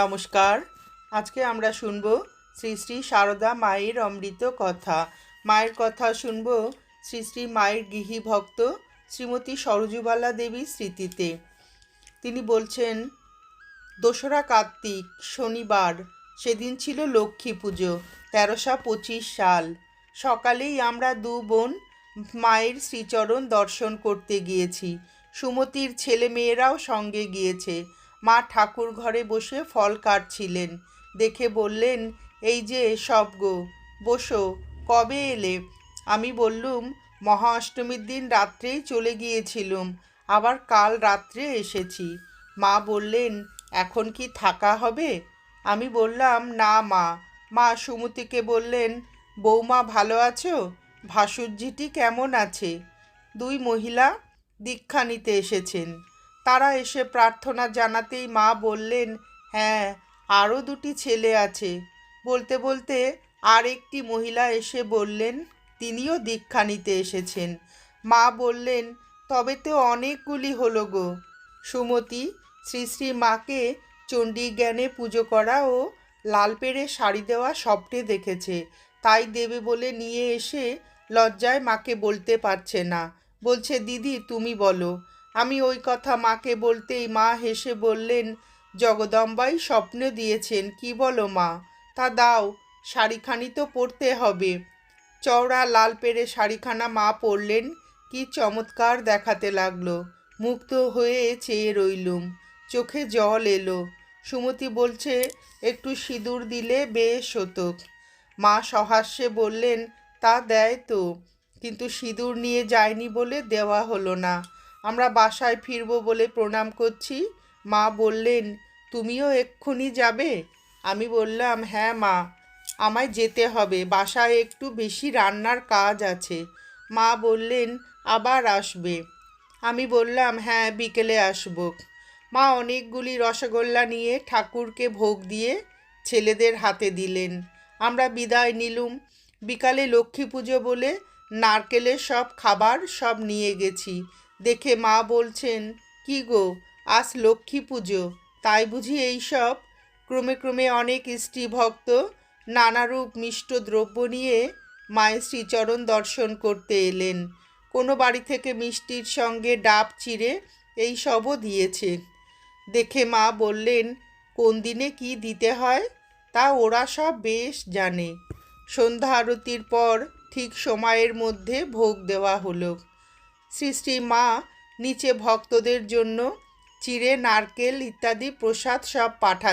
নমস্কার। আজকে আমরা শুনব শ্রী শ্রী সারদা মায়ের অমৃত কথা। মায়ের কথা শুনব শ্রী শ্রী মায়ের গৃহী ভক্ত শ্রীমতী সরজুবালা দেবীর স্মৃতিতে। তিনি বলছেন, দোসরা কার্তিক, শনিবার, সেদিন ছিল লক্ষ্মী পুজো, তেরোশো পঁচিশ সাল। সকালেই আমরা দু বোন মায়ের শ্রীচরণ দর্শন করতে গিয়েছি। সুমতির ছেলে মেয়েরাও সঙ্গে গিয়েছে। মা ঠাকুর ঘরে বসে ফল কাটছিলেন। দেখে বললেন, এই যে সব গো, বসো, কবে এলে? আমি বললুম মহা অষ্টমীর দিন রাত্রেই চলে গিয়েছিলুম, আবার কাল রাত্রে এসেছি। মা বললেন, এখন কি থাকা হবে? আমি বললাম, না মা। মা সুমতিকে বললেন, বৌমা ভালো আছো? ভাসুরজিটি কেমন আছে? দুই মহিলা দীক্ষা নিতে এসেছেন। তারা এসে প্রার্থনা জানাতেই মা বললেন হ্যাঁ আরও দুটি ছেলে আছে। বলতে বলতে আর একটি মহিলা এসে বললেন, তিনিও দীক্ষা নিতে এসেছেন। মা বললেন, তবে তো অনেকগুলি হলো গো। সুমতি শ্রী শ্রী মাকে চণ্ডী জ্ঞানে পুজো করা ও লাল পেড়ে শাড়ি দেওয়া স্বপ্নে দেখেছে। তাই দেবে বলে নিয়ে এসে লজ্জায় মাকে বলতে পারছে না। বলছে, দিদি, তুমি বলো। আমি ওই কথা মাকে বলতেই মা হেসে বললেন, জগদম্বাই স্বপ্ন দিয়েছেন, কি বলো মা? তা দাও, শাড়িখানি তো পরতে হবে। চওড়া লাল পেরে শাড়িখানা মা পরলেন, কি চমৎকার দেখাতে লাগল। মুক্ত হয়ে চেয়ে রইলুম, চোখে জল এলো। সুমতি বলছে, একটু সিঁদুর দিলে বেশ হতো। মা সহাস্যে বললেন, তা দেয় তো, কিন্তু সিঁদুর নিয়ে যায়নি বলে দেওয়া হলো না। আমরা বাসায় ফিরবো বলে প্রণাম করছি। মা বললেন, তুমিও এক্ষুনি যাবে? আমি বললাম হ্যাঁ মা, আমায় যেতে হবে। বাসায় একটু বেশি রান্নার কাজ আছে। মা বললেন, আবার আসবে। আমি বললাম হ্যাঁ বিকেলে আসব। মা অনেকগুলি রসগোল্লা নিয়ে ঠাকুরকে ভোগ দিয়ে ছেলেদের হাতে দিলেন। আমরা বিদায় নিলুম। বিকালে লক্ষ্মী পুজো বলে নারকেলের সব খাবার সব নিয়ে গেছি। দেখে মা বলছেন, কি গো, আজ লক্ষ্মী পুজো, তাই বুঝি এই সব? ক্রমে ক্রমে অনেক স্ত্রী ভক্ত নানারূপ মিষ্ট দ্রব্য নিয়ে মায়ের শ্রীচরণ দর্শন করতে এলেন। কোনো বাড়ি থেকে মিষ্টির সঙ্গে ডাব চিড়ে এই সবও দিয়েছে। দেখে মা বললেন, কোন দিনে কি দিতে হয়? তা ওরা সব বেশ জানে। সন্ধ্যা আরতির পর ঠিক সময়ের মধ্যে ভোগ দেওয়া হলো। শ্রী মা নিচে ভক্তদের জন্য চিড়ে নারকেল ইত্যাদি প্রসাদ সব পাঠা